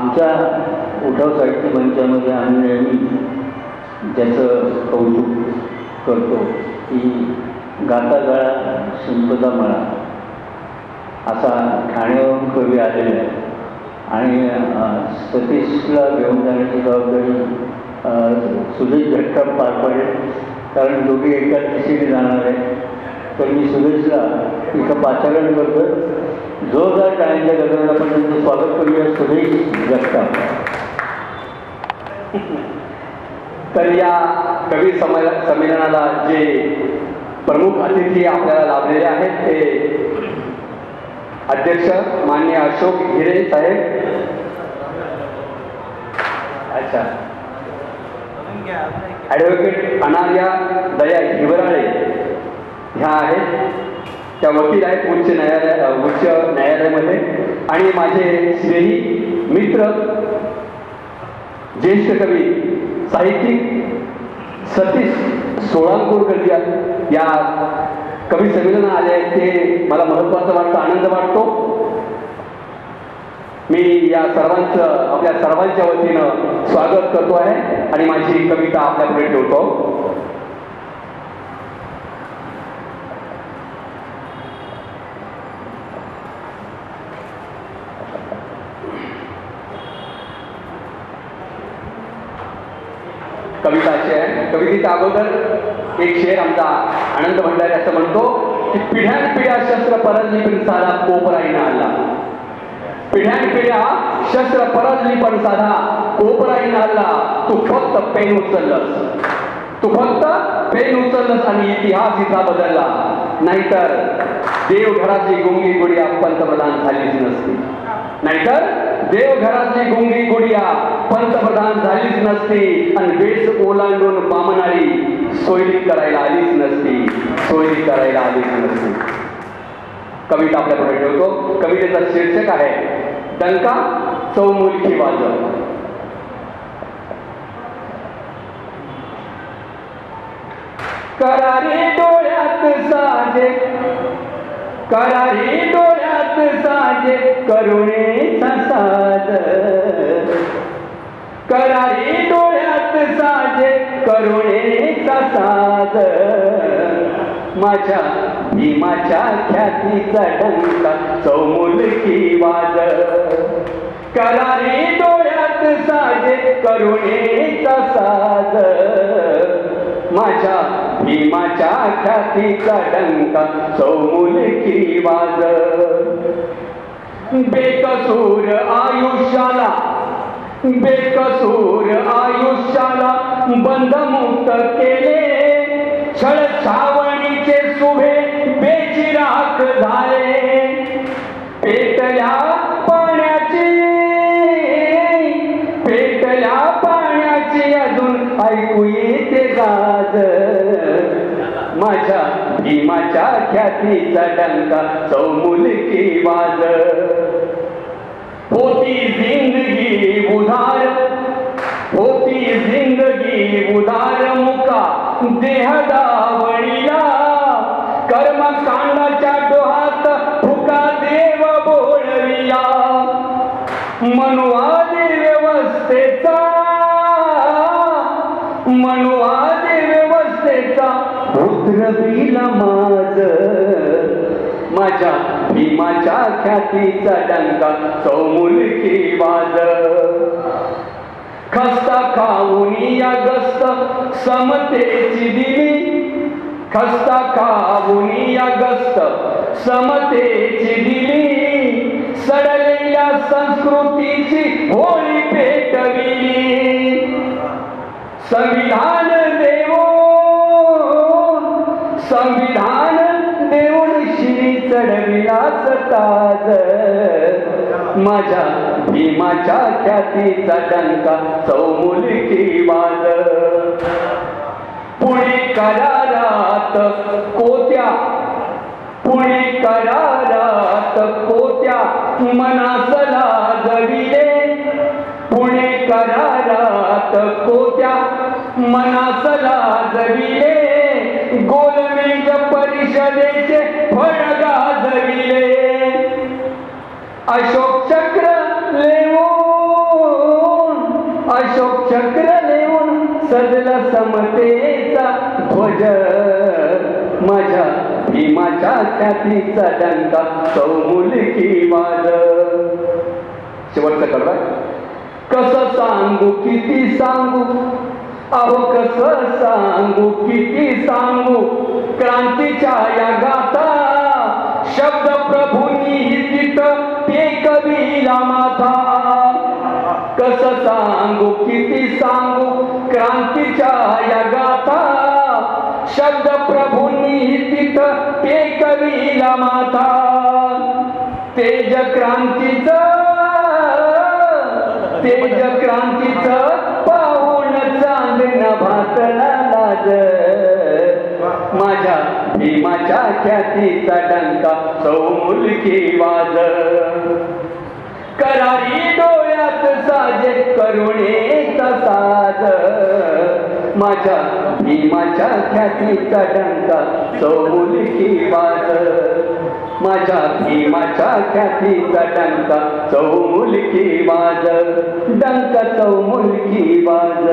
आमच्या उठाव साहित्य मंचामध्ये आम्ही नेहमी ज्याचं कौतुक करतो की गाता गळा संपदा मळा. असा ठाण्यावरून कवी आलेला आहे आणि सतीशला घेऊन जाण्याची जबाबदारी सुदेश सुरेश पार पडेल. कारण दोघी एकाच दिशेने जाणार आहे तर मी सुरेशला इथं पाचारण करतो जोरदार टाळ्यांच्या गजरात आपण त्यांचं स्वागत करूया सुरेश जगताप. तर या कवी समेल संमेलनाला जे प्रमुख अतिथी आपल्याला लाभलेले आहेत ते अध्यक्ष मान्य अशोक हिरे साहेब. अच्छा. ॲडव्होकेट अनार्या दया हिवराळे ह्या आहेत. त्या वकील आहेत उच्च न्यायालय आणि माझे स्नेही मित्र ज्येष्ठ कवी साहित्यिक सतीश सोळांपूरकर या कवी संमेलन आले आहेत. ते मला महत्वाचं वाटतं आनंद वाटतो. मी या सर्वांचं आपल्या सर्वांच्या वतीनं स्वागत करतो आहे आणि माझी कविता आपल्याकडे ठेवतो. कविताचे आहे. कवितेच्या अगोदर एक शेर आमचा आनंद भंडारी असं म्हणतो की पिढ्यान पिढ्या शस्त्र परजली पण साधा कोपराईनं आला. पिढ्यान पिढ्या शस्त्र परजली पण साधा कोपराईनं आला. तू फक्त पेन उचललंस. तू फक्त पेन उचललंस आणि इतिहास इथला बदलला. नाहीतर देवघराची गुंगी गुडिया पंतप्रधान झालीच नसती. नाहीतर देवघराची गुंगी गुडिया पंतप्रधान झालीच नसती आणि वेस ओलांडून बामणारी सोयरी करायला आलीच नसती. सोयरी करायला आलीच नसती. कविता आपल्या ठेवतो. कवितेचा शीर्षक आहे डंका चौमुलकी वाजव. करारी डोळ्यात साजे. करारी डोळ्यात साज करुणेचा साज करारी डोळ्यात साज करुणेचा साज माझ्या भीमाच्या ख्यातीचा डंका चौमुलकी वाज. करारी डोळ्यात साजे करुणेचा साज माझ्या भीमाच्या ख्यातीचा डंका चौमुलकी वाज. बेकसूर आयुष्याला बेकसूर आयुष्याला बंधमुक्त केले. छळ छावणीचे सुभे बेचिराख झाले. पेटल्या पाण्याची पेटल्या पाण्याची अजून ऐकू येते गाज माझ्या भीमाच्या ख्यातीचा डंका चौमुलकी वाज. होती जिंदगी उधार होती जिंदगी उधार मुका देहदावळीला. कर्म कांडाच्या डोहात फुका देव बोळविला मनुवादी व्यवस्थेचा मनु उतरविला माझ माझ्या भीमाच्या ख्यातीचा डंका चौमुलकी वाज खस्ता खाऊन या गस्त समतेची दिली. खस्ता खाऊन या गस्त समतेची दिली. सडलेल्या संस्कृतीची होळी पेटविली. संविधान संविधान देऊन श्री चढविला सताज माझ्या भीमाच्या ख्यातीचा डंका चौमुलकी वाज. पुणे करारात कोत्या? पुणे करारात कोत्या? मनासला जविले पुणे करारात कोत्या? मनासला जविले गोलमेज परिषदेचे फळ गाजविले अशोक चक्र लेवो चक्र लेवून सजला समतेचा ध्वज. माझ्या भीमाच्या ख्यातीचा डंका सौमुलकी वाज. शेवटचा कडवा कसं सांगू किती सांगू? अहो कस सांगू किती सांगू? क्रांतीच्या या गाता शब्द प्रभूंनी तिथं ते कवीला माथा. कस सांगू किती सांगू? क्रांतीच्या या गाता शब्द प्रभूंनी तिथं ते कवीला माथा. तेज क्रांतीचं तेज क्रांतीचं भीमाच्या ख्यातीचा डंका सौमुलकी वाज. करारी डोळ्यात साजे करुणेचा साज. माझ्या भीमाच्या ख्यातीचा डंका चौमुलकी वाज. माझ्या भीमाच्या ख्यातीचा डंका चौमुलकी वाज. डंका चौमुलकी वाज.